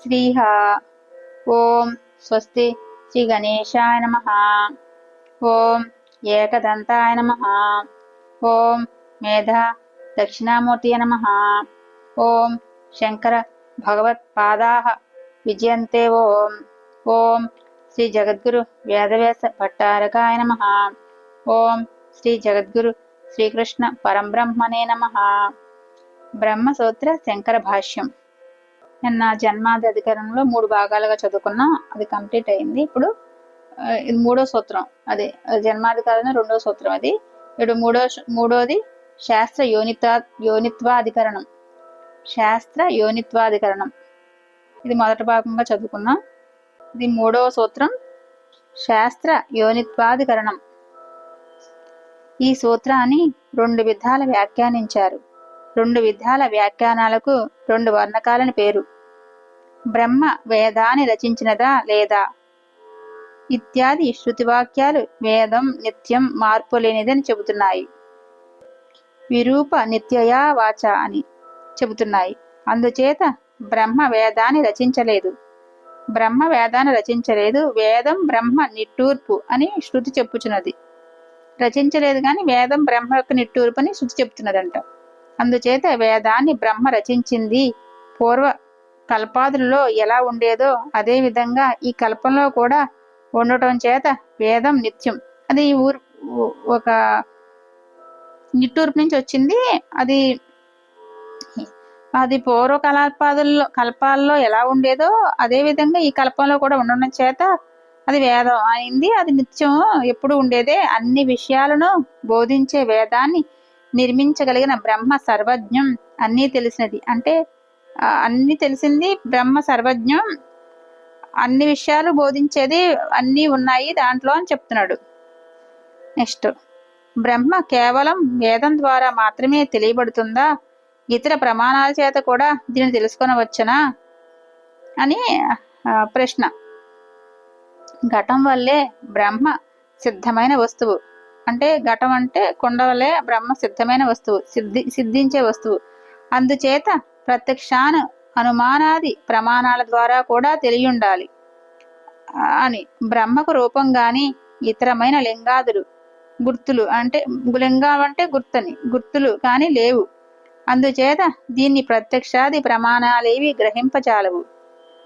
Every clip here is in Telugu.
శ్రీహ ఓం స్వస్తి శ్రీ గణేశాయ నమ ఓం ఏకదంతాయ నమ ఓం మేధ దక్షిణామూర్తి నమ ఓం శంకర భగవత్పాదా విజయంతే ఓం ఓం శ్రీ జగద్గురు వేదవ్యాస భట్టారకాయ నమ ఓం శ్రీ జగద్గురు శ్రీకృష్ణ పరంబ్రహ్మనే నమ బ్రహ్మసూత్ర శంకర భాష్యం నిన్న జన్మాది అధికారంలో మూడు భాగాలుగా చదువుకున్నా అది కంప్లీట్ అయింది. ఇప్పుడు ఇది మూడో సూత్రం. అదే జన్మాధికారం రెండో సూత్రం అది. ఇప్పుడు మూడో మూడోది శాస్త్ర యోనిత యోనిత్వాధికరణం. శాస్త్ర యోనిత్వాధికరణం. ఇది మొదటి భాగంగా చదువుకున్నాం. ఇది మూడవ సూత్రం. శాస్త్ర యోనిత్వాధికరణం. ఈ సూత్రాన్ని రెండు విధాల వ్యాఖ్యానించారు. రెండు విధాల వ్యాఖ్యానాలకు రెండు వర్ణకాలని పేరు. బ్రహ్మ వేదాన్ని రచించినదా లేదా? ఇత్యాది శృతివాక్యాలు వేదం నిత్యం మార్పు లేనిదని చెబుతున్నాయి. విరూప నిత్యయా వాచ అని చెబుతున్నాయి. అందుచేత బ్రహ్మ వేదాన్ని రచించలేదు. బ్రహ్మ వేదాన్ని రచించలేదు. వేదం బ్రహ్మ నిట్టూర్పు అని శృతి చెప్పుచున్నది. రచించలేదు కానీ వేదం బ్రహ్మ యొక్క నిట్టూర్పు అని శృతి చెప్తున్నదంట అందుచేత వేదాన్ని బ్రహ్మ రచించింది. పూర్వ కల్పాదులలో ఎలా ఉండేదో అదే విధంగా ఈ కల్పంలో కూడా ఉండటం చేత వేదం నిత్యం. అది ఊరు ఒక నిట్టూర్పు నుంచి వచ్చింది. అది అది పూర్వ కల్పాదుల్లో కల్పాల్లో ఎలా ఉండేదో అదే విధంగా ఈ కల్పంలో కూడా ఉండడం చేత అది వేదం అయింది. అది నిత్యం ఎప్పుడు ఉండేదే అన్ని విషయాలను బోధించే వేదాన్ని నిర్మించగలిగిన బ్రహ్మ సర్వజ్ఞం అన్నీ తెలిసినది. అంటే అన్ని తెలిసింది బ్రహ్మ సర్వజ్ఞం. అన్ని విషయాలు బోధించేది అన్నీ ఉన్నాయి దాంట్లో అని చెప్తున్నాడు. నెక్స్ట్ బ్రహ్మ కేవలం వేదం ద్వారా మాత్రమే తెలియబడుతుందా? ఇతర ప్రమాణాల చేత కూడా దీన్ని తెలుసుకొనవచ్చునా? అని ప్రశ్న. ఘటం వల్లే బ్రహ్మ సిద్ధమైన వస్తువు. అంటే ఘటం అంటే కొండవలే బ్రహ్మ సిద్ధమైన వస్తువు సిద్ధి సిద్ధించే వస్తువు. అందుచేత ప్రత్యక్షాను అనుమానాది ప్రమాణాల ద్వారా కూడా తెలియుండాలి. అని బ్రహ్మకు రూపం గాని ఇతరమైన లింగాదులు గుర్తులు అంటే లింగం అంటే గుర్తని గుర్తులు కానీ లేవు. అందుచేత దీన్ని ప్రత్యక్షాది ప్రమాణాలేవి గ్రహింపచాలవు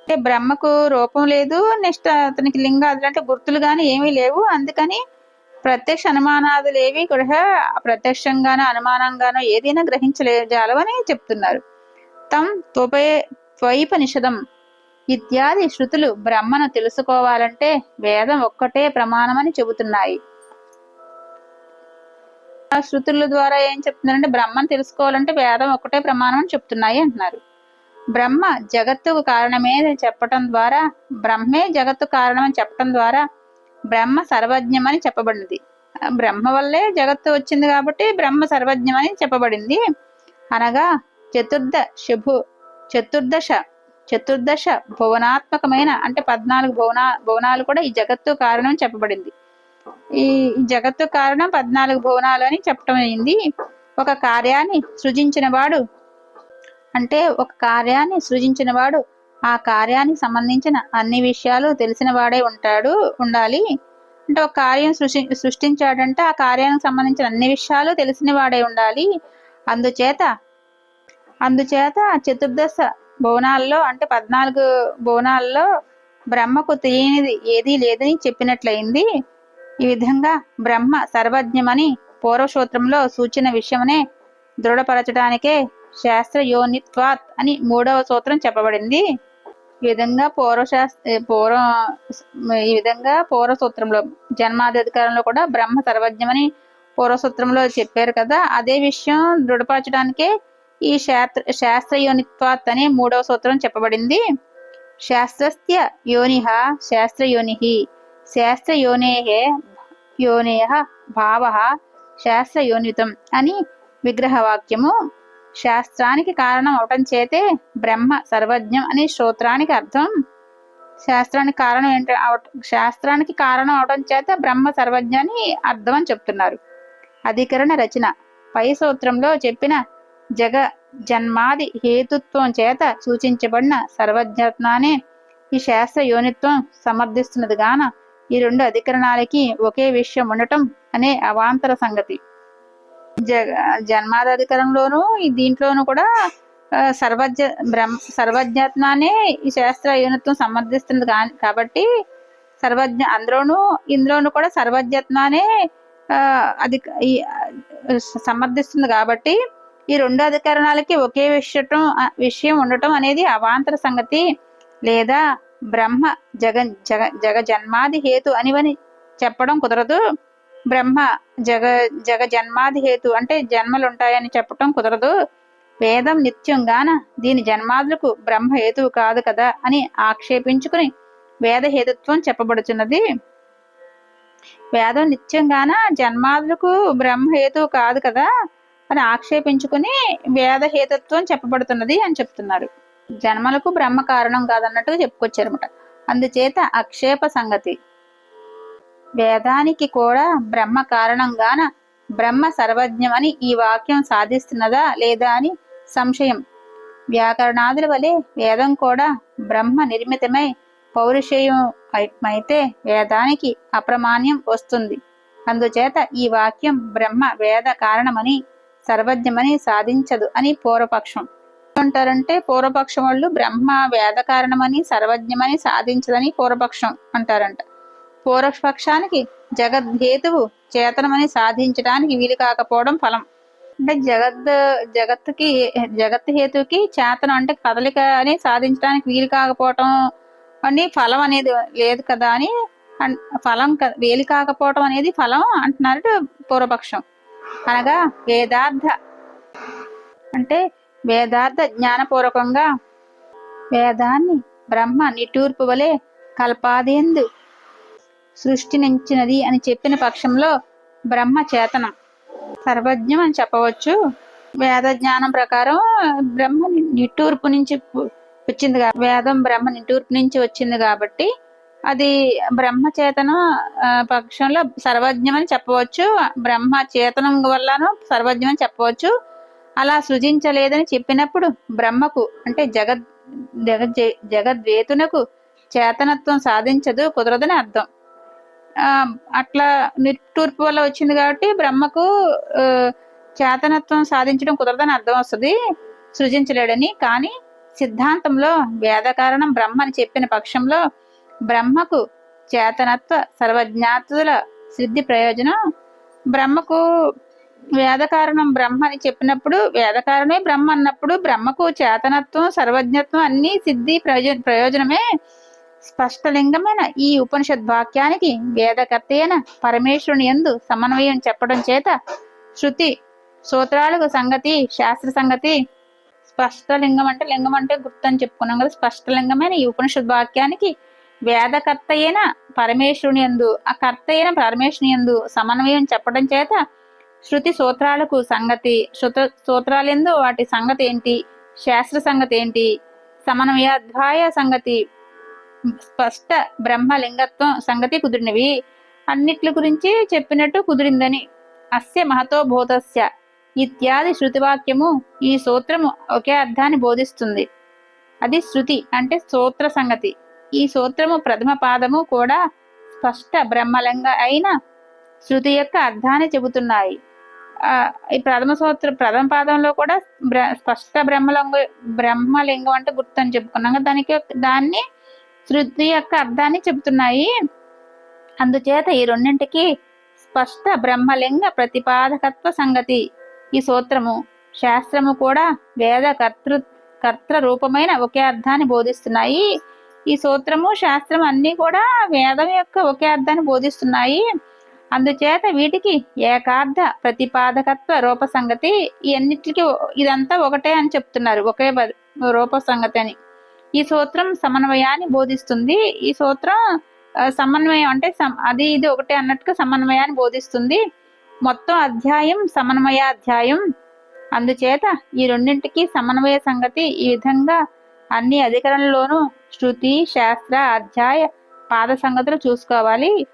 అంటే బ్రహ్మకు రూపం లేదు నెక్స్ట్ అతనికి లింగాదులు అంటే గుర్తులు కానీ ఏమీ లేవు. అందుకని ప్రత్యక్ష అనుమానాదులు ఏవి కూడా ప్రత్యక్షంగానో అనుమానంగానో ఏదైనా గ్రహించలేజాలవు అని చెప్తున్నారు. తం త్వపే త్వైపనిషదం ఇత్యాది శృతులు బ్రహ్మను తెలుసుకోవాలంటే వేదం ఒక్కటే ప్రమాణమని చెబుతున్నాయి. ఆ శృతుల ద్వారా ఏం చెప్తున్నారంటే బ్రహ్మను తెలుసుకోవాలంటే వేదం ఒక్కటే ప్రమాణం అని చెప్తున్నాయి అంటున్నారు. బ్రహ్మ జగత్తుకు కారణమే చెప్పటం ద్వారా బ్రహ్మే జగత్తు కారణం అని చెప్పటం ద్వారా బ్రహ్మ సర్వజ్ఞమని చెప్పబడింది. బ్రహ్మ వల్లే జగత్తు వచ్చింది కాబట్టి బ్రహ్మ సర్వజ్ఞమని చెప్పబడింది. అనగా చతుర్థ శుభు చతుర్దశ చతుర్దశ భువనాత్మకమైన అంటే పద్నాలుగు భువనా భువనాలు కూడా ఈ జగత్తు కారణం అని చెప్పబడింది. ఈ జగత్తు కారణం పద్నాలుగు భువనాలు అని చెప్పటం అయింది. ఒక కార్యాన్ని సృజించిన వాడు అంటే ఒక కార్యాన్ని సృజించిన వాడు ఆ కార్యానికి సంబంధించిన అన్ని విషయాలు తెలిసిన వాడే ఉంటాడు ఉండాలి. అంటే ఒక కార్యం సృష్టి సృష్టించాడంటే ఆ కార్యానికి సంబంధించిన అన్ని విషయాలు తెలిసిన వాడే ఉండాలి. అందుచేత అందుచేత చతుర్దశ భువనాల్లో అంటే పద్నాలుగు భవనాల్లో బ్రహ్మకు తెలియనిది ఏదీ లేదని చెప్పినట్లయింది. ఈ విధంగా బ్రహ్మ సర్వజ్ఞమని పూర్వసూత్రంలో సూచన విషయమనే దృఢపరచడానికే శాస్త్ర యోనిత్వాత్ అని మూడవ సూత్రం చెప్పబడింది. ఈ విధంగా పూర్వశాస్త్ర పూర్వ ఈ విధంగా పూర్వసూత్రంలో జన్మాధికారంలో కూడా బ్రహ్మ సర్వజ్ఞమని పూర్వసూత్రంలో చెప్పారు కదా. అదే విషయం దృఢపరచడానికే ఈ శాస్త్ర శాస్త్ర యోనిత్వాత్ అనే మూడవ సూత్రం చెప్పబడింది. శాస్త్రస్య యోనిహ శాస్త్ర యోనిహి శాస్త్ర యోనేహే యోనేహ భావ శాస్త్ర యోనితం అని విగ్రహవాక్యము శాస్త్రానికి కారణం అవటం చేతే బ్రహ్మ సర్వజ్ఞం అని శ్రోత్రానికి అర్థం. శాస్త్రానికి కారణం ఏంట శాస్త్రానికి కారణం అవడం చేత బ్రహ్మ సర్వజ్ఞ అని అర్థం అని చెప్తున్నారు. అధికరణ రచన. పై సూత్రంలో చెప్పిన జగ జన్మాది హేతుత్వం చేత సూచించబడిన సర్వజ్ఞత్నానే ఈ శాస్త్ర యోనిత్వం సమర్థిస్తున్నది గాన ఈ రెండు అధికరణాలకి ఒకే విషయం ఉండటం అనే అవాంతర సంగతి. జగ జన్మాధికరణంలోను దీంట్లోనూ కూడా సర్వజ్ఞ బ్రహ్మ సర్వజ్ఞత్నాన్ని ఈ శాస్త్ర యూనిత్వం సమర్థిస్తుంది కాబట్టి సర్వజ్ఞ అందులోను ఇందులోను కూడా సర్వజ్ఞత్నాన్ని ఆ, అది సమర్థిస్తుంది కాబట్టి ఈ రెండు అధికరణాలకి ఒకే విషయం విషయం ఉండటం అనేది అవాంతర సంగతి లేదా బ్రహ్మ జగ జగ జగ జన్మాది హేతు అనివని చెప్పడం కుదరదు. బ్రహ్మ జగ జగ జన్మాది హేతు అంటే జన్మలు ఉంటాయని చెప్పటం కుదరదు. వేదం నిత్యంగాన దీని జన్మాదులకు బ్రహ్మ హేతువు కాదు కదా అని ఆక్షేపించుకుని వేద హేతుత్వం చెప్పబడుతున్నది వేదం నిత్యంగాన జన్మాదులకు బ్రహ్మ హేతువు కాదు కదా అని ఆక్షేపించుకుని వేద హేతుత్వం చెప్పబడుతున్నది అని చెప్తున్నారు. జన్మలకు బ్రహ్మ కారణం కాదన్నట్టుగా చెప్పుకొచ్చారన్నమాట. అందుచేత అక్షేప సంగతి. వేదానికి కూడా బ్రహ్మ కారణంగాన బ్రహ్మ సర్వజ్ఞమని ఈ వాక్యం సాధిస్తున్నదా లేదా అని సంశయం. వ్యాకరణాదుల వలె వేదం కూడా బ్రహ్మ నిర్మితమై పౌరుషేయం అయితే వేదానికి అప్రమాణ్యం వస్తుంది. అందుచేత ఈ వాక్యం బ్రహ్మ వేద కారణమని సర్వజ్ఞమని సాధించదు అని పూర్వపక్షం. అంటారంటే పూర్వపక్షం వాళ్ళు బ్రహ్మ వేద కారణమని సర్వజ్ఞమని సాధించదని పూర్వపక్షం అంటారంట. పూర్వపక్షానికి జగద్హేతువు చేతనమని సాధించడానికి వీలు కాకపోవడం ఫలం. అంటే జగత్ జగత్తుకి జగత్ హేతుకి చేతనం అంటే కదలిక అని సాధించడానికి వీలు కాకపోవటం అని ఫలం అనేది లేదు కదా అని అన్- ఫలం వేలు కాకపోవటం అనేది ఫలం అంటున్నారు పూర్వపక్షం. అనగా వేదార్థ అంటే వేదార్థ జ్ఞానపూర్వకంగా వేదాన్ని బ్రహ్మ నిట్టూర్పు వలె కల్పాదేందు సృష్టినించినది అని చెప్పిన పక్షంలో బ్రహ్మ చేతనం. సర్వజ్ఞం అని చెప్పవచ్చు. వేద జ్ఞానం ప్రకారం బ్రహ్మ నిట్టూర్పు నుంచి వచ్చింది కా- వేదం బ్రహ్మ నిట్టూర్పు నుంచి వచ్చింది కాబట్టి అది బ్రహ్మ చేతనం ఆ, పక్షంలో సర్వజ్ఞం అని చెప్పవచ్చు. బ్రహ్మ చేతనం వల్లను సర్వజ్ఞం అని చెప్పవచ్చు. అలా సృజించలేదని చెప్పినప్పుడు బ్రహ్మకు అంటే జగద్ జగద్ జగద్వేతునకు చేతనత్వం సాధించదు కుదరదని అర్థం. అట్లా నిట్టూర్పు వల్ల వచ్చింది కాబట్టి బ్రహ్మకు చేతనత్వం సాధించడం కుదరదని అర్థం వస్తుంది. సృజించలేడని. కానీ సిద్ధాంతంలో వేద కారణం బ్రహ్మ అని చెప్పిన పక్షంలో బ్రహ్మకు చేతనత్వ సర్వజ్ఞాతుల సిద్ధి ప్రయోజనం. బ్రహ్మకు వేద కారణం బ్రహ్మ అని చెప్పినప్పుడు వేద కారణమే బ్రహ్మ అన్నప్పుడు బ్రహ్మకు చేతనత్వం సర్వజ్ఞత్వం అన్ని సిద్ధి ప్రయోజన ప్రయోజనమే. స్పష్టలింగమైన ఈ ఉపనిషద్ వాక్యానికి వేదకర్తైన పరమేశ్వరుని ఎందు సమన్వయం చెప్పడం చేత శృతి సూత్రాలకు సంగతి శాస్త్ర సంగతి స్పష్టలింగం అంటే లింగం అంటే గుర్తని చెప్పుకున్నాం కదా. స్పష్టలింగమైన ఈ ఉపనిషద్ వాక్యానికి వేదకర్త అయిన పరమేశ్వరుని ఎందు ఆ కర్త అయిన పరమేశ్వరుని ఎందు సమన్వయం చెప్పడం చేత శృతి సూత్రాలకు సంగతి శృత సూత్రాలెందు వాటి సంగతి ఏంటి శాస్త్ర సంగతి ఏంటి సమన్వయాధ్యాయ సంగతి స్పష్ట బ్రహ్మలింగత్వం సంగతి కుదిరినవి. అన్నిట్ల గురించి చెప్పినట్టు కుదిరిందని. అస్య మహతోభూతస్య ఇత్యాది శృతివాక్యము ఈ సూత్రము ఒకే అర్థాన్ని బోధిస్తుంది. అది శృతి అంటే సూత్ర సంగతి. ఈ సూత్రము ప్రథమ పాదము కూడా స్పష్ట బ్రహ్మలింగ అయిన శృతి యొక్క అర్థాన్ని చెబుతున్నాయి. ఈ ప్రథమ సూత్ర ప్రథమ పాదంలో కూడా స్పష్ట బ్రహ్మలింగ బ్రహ్మలింగం అంటే గుర్తని చెప్పుకున్నాం దానికి యొక్క- దాన్ని శృతి యొక్క అర్థాన్ని చెబుతున్నాయి. అందుచేత ఈ రెండింటికి స్పష్ట బ్రహ్మలింగ ప్రతిపాదకత్వ సంగతి. ఈ సూత్రము శాస్త్రము కూడా వేద కర్తృ కర్త్ర రూపమైన ఒకే అర్థాన్ని బోధిస్తున్నాయి. ఈ సూత్రము శాస్త్రం అన్నీ కూడా వేదం యొక్క ఒకే అర్థాన్ని బోధిస్తున్నాయి. అందుచేత వీటికి ఏకార్థ ప్రతిపాదకత్వ రూప సంగతి ఈ ఇదంతా ఒకటే అని చెప్తున్నారు. ఒకే రూప సంగతి అని. ఈ సూత్రం సమన్వయాన్ని బోధిస్తుంది. ఈ సూత్రం సమన్వయం అంటే సమ్- అది ఇది ఒకటే అన్నట్టుగా సమన్వయాన్ని బోధిస్తుంది. మొత్తం అధ్యాయం సమన్వయ అధ్యాయం అందుచేత ఈ రెండింటికి సమన్వయ సంగతి ఈ విధంగా అన్ని అధికరణలోనూ శృతి శాస్త్ర అధ్యాయ పాద సంగతులు చూసుకోవాలి.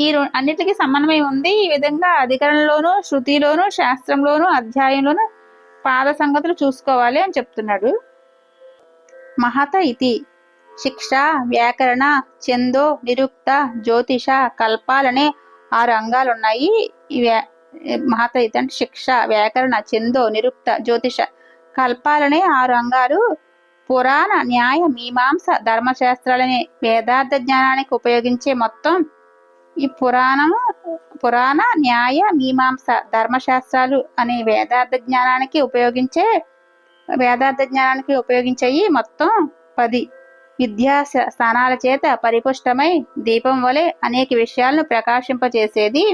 ఈ రెం- అన్నిటికీ సమన్వయం ఉంది. ఈ విధంగా అధికరణలోను శృతిలోను శాస్త్రంలోను అధ్యాయంలోను పాద సంగతులు చూసుకోవాలి అని చెప్తున్నాడు. మహత ఇతి శిక్ష వ్యాకరణ చందో నిరుక్త జ్యోతిష కల్పాలనే ఆరు అంగాలు ఉన్నాయి మహత ఇది అంటే శిక్ష వ్యాకరణ చందో నిరుక్త జ్యోతిష కల్పాలనే ఆరు అంగాలు. పురాణ న్యాయ మీమాంస ధర్మశాస్త్రాలనే వేదార్థ జ్ఞానానికి ఉపయోగించే మొత్తం ఈ పురాణము పురాణ న్యాయ మీమాంస ధర్మశాస్త్రాలు అనే వేదార్థ జ్ఞానానికి ఉపయోగించే వేదార్థ జ్ఞానానికి ఉపయోగించేయి మొత్తం పది విద్యా స్థానాల చేత పరిపుష్టమై దీపం వలె అనేక విషయాలను ప్రకాశింపచేసేది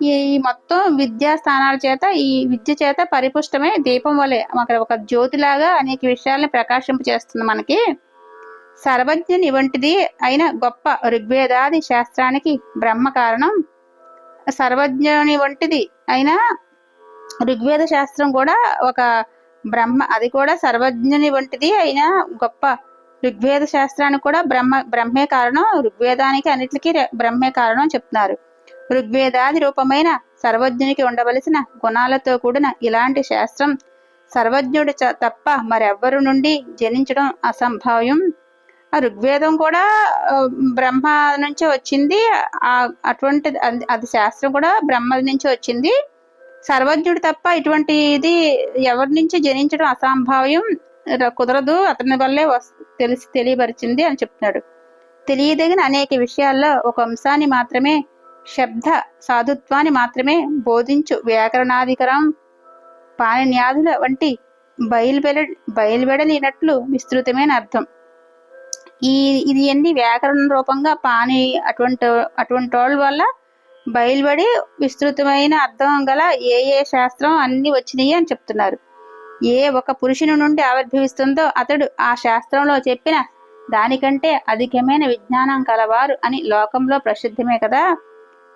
ఈ మొత్తం విద్యా స్థానాల చేత ఈ విద్య చేత పరిపుష్టమై దీపం వలె అక్కడ ఒక జ్యోతిలాగా అనేక విషయాలను ప్రకాశింపచేస్తుంది మనకి. సర్వజ్ఞని వంటిది అయిన గొప్ప ఋగ్వేదాది శాస్త్రానికి బ్రహ్మ కారణం. సర్వజ్ఞని వంటిది అయిన ఋగ్వేద శాస్త్రం కూడా ఒక బ్రహ్మ అది కూడా సర్వజ్ఞుని వంటిది అయినా గొప్ప. ఋగ్వేద శాస్త్రానికి కూడా బ్రహ్మ బ్రహ్మే కారణం. ఋగ్వేదానికి అన్నిటికీ బ్రహ్మే కారణం చెప్తున్నారు. ఋగ్వేదాది రూపమైన సర్వజ్ఞునికి ఉండవలసిన గుణాలతో కూడిన ఇలాంటి శాస్త్రం సర్వజ్ఞుడు తప్ప మరెవ్వరు నుండి జనించడం అసంభావ్యం. ఆ ఋగ్వేదం కూడా బ్రహ్మ నుంచే వచ్చింది. ఆ అటువంటి అది శాస్త్రం కూడా బ్రహ్మ నుంచి వచ్చింది. సర్వజ్ఞుడు తప్ప ఇటువంటి ఇది ఎవరి నుంచి జనించడం అసంభావ్యం కుదరదు. అతని వల్లే తెలిసి తెలియపరిచింది అని చెప్తున్నాడు. తెలియదగిన అనేక విషయాల్లో ఒక అంశాన్ని మాత్రమే శబ్ద సాధుత్వాన్ని మాత్రమే బోధించు వ్యాకరణాధికరం. పాణిన్యాదుల వంటి బయలువెడ బయలువెడలినట్లు విస్తృతమైన అర్థం. ఈ ఇది అన్ని వ్యాకరణ రూపంగా పాని అటువంటి అటువంటి వాళ్ళ బయలుబడి విస్తృతమైన అర్థం గల ఏ ఏ శాస్త్రం అన్ని వచ్చినాయి అని చెప్తున్నారు. ఏ ఒక పురుషుని నుండి ఆవిర్భవిస్తుందో అతడు ఆ శాస్త్రంలో చెప్పిన దానికంటే అధికమైన విజ్ఞానం కలవారు అని లోకంలో ప్రసిద్ధమే కదా.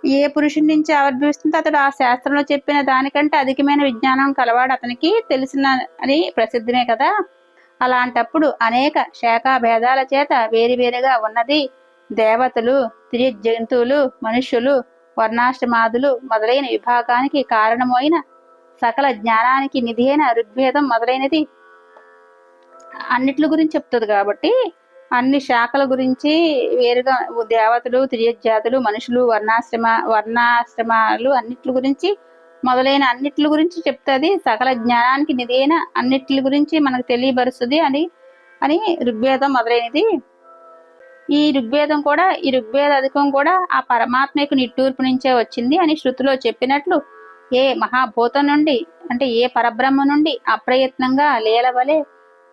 ఏ పురుషుడి నుంచి ఆవిర్భవిస్తుందో అతడు ఆ శాస్త్రంలో చెప్పిన దానికంటే అధికమైన విజ్ఞానం కలవాడు అతనికి తెలిసిన అని ప్రసిద్ధమే కదా. అలాంటప్పుడు అనేక శాఖా భేదాల చేత వేరువేరుగా ఉన్నది దేవతలు తిరిగి జంతువులు మనుష్యులు వర్ణాశ్రమాదులు మొదలైన విభాగానికి కారణమైన సకల జ్ఞానానికి నిధి అయిన ఋగ్వేదం మొదలైనది అన్నిట్ల గురించి చెప్తుంది కాబట్టి అన్ని శాఖల గురించి వేరుగా దేవతలు త్రియజాతులు మనుషులు వర్ణాశ్రమ వర్ణాశ్రమాలు అన్నిట్ల గురించి మొదలైన అన్నిట్ల గురించి చెప్తుంది. సకల జ్ఞానానికి నిధి అయిన అన్నిట్ల గురించి మనకు తెలియబరుస్తుంది అని అని ఋగ్వేదం మొదలైనది. ఈ ఋగ్వేదం కూడా ఈ ఋగ్వేద అధికం కూడా ఆ పరమాత్మకు నిట్టూర్పు నుంచే వచ్చింది అని శృతిలో చెప్పినట్లు ఏ మహాభూతం నుండి అంటే ఏ పరబ్రహ్మ నుండి అప్రయత్నంగా లేలవలే వలె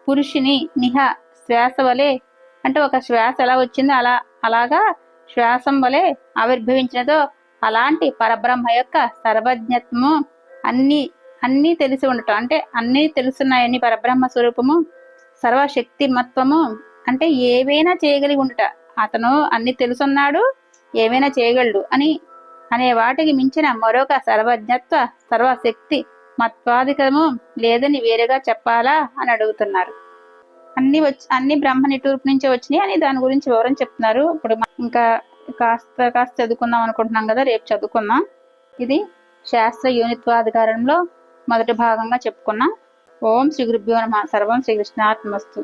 పురుషుని నిహ శ్వాస వలె అంటే ఒక శ్వాస ఎలా వచ్చిందో అలా అలాగా శ్వాసం వలె ఆవిర్భవించినదో అలాంటి పరబ్రహ్మ యొక్క సర్వజ్ఞత్వము అన్ని అన్నీ తెలిసి ఉండటం. అంటే అన్నీ తెలుస్తున్నాయని పరబ్రహ్మ స్వరూపము సర్వశక్తిమత్వము అంటే ఏవైనా చేయగలిగి ఉండట అతను అన్ని తెలుసున్నాడు ఏవైనా చేయగలడు అని అనే వాటికి మించిన మరొక సర్వజ్ఞత్వ సర్వశక్తి మత్వాధికము లేదని వేరుగా చెప్పాలా అని అడుగుతున్నారు. అన్ని వచ్చి అన్ని బ్రహ్మ నిటూర్పు నుంచి వచ్చినాయి అని దాని గురించి వివరం చెప్తున్నారు. ఇప్పుడు ఇంకా కాస్త కాస్త చదువుకుందాం అనుకుంటున్నాం కదా రేపు చదువుకుందాం. ఇది శాస్త్ర యూనిత్వాధికారంలో మొదటి భాగంగా చెప్పుకున్నాం. ఓం శ్రీ గురుభ్యో నమ. సర్వం శ్రీ కృష్ణాత్మస్తు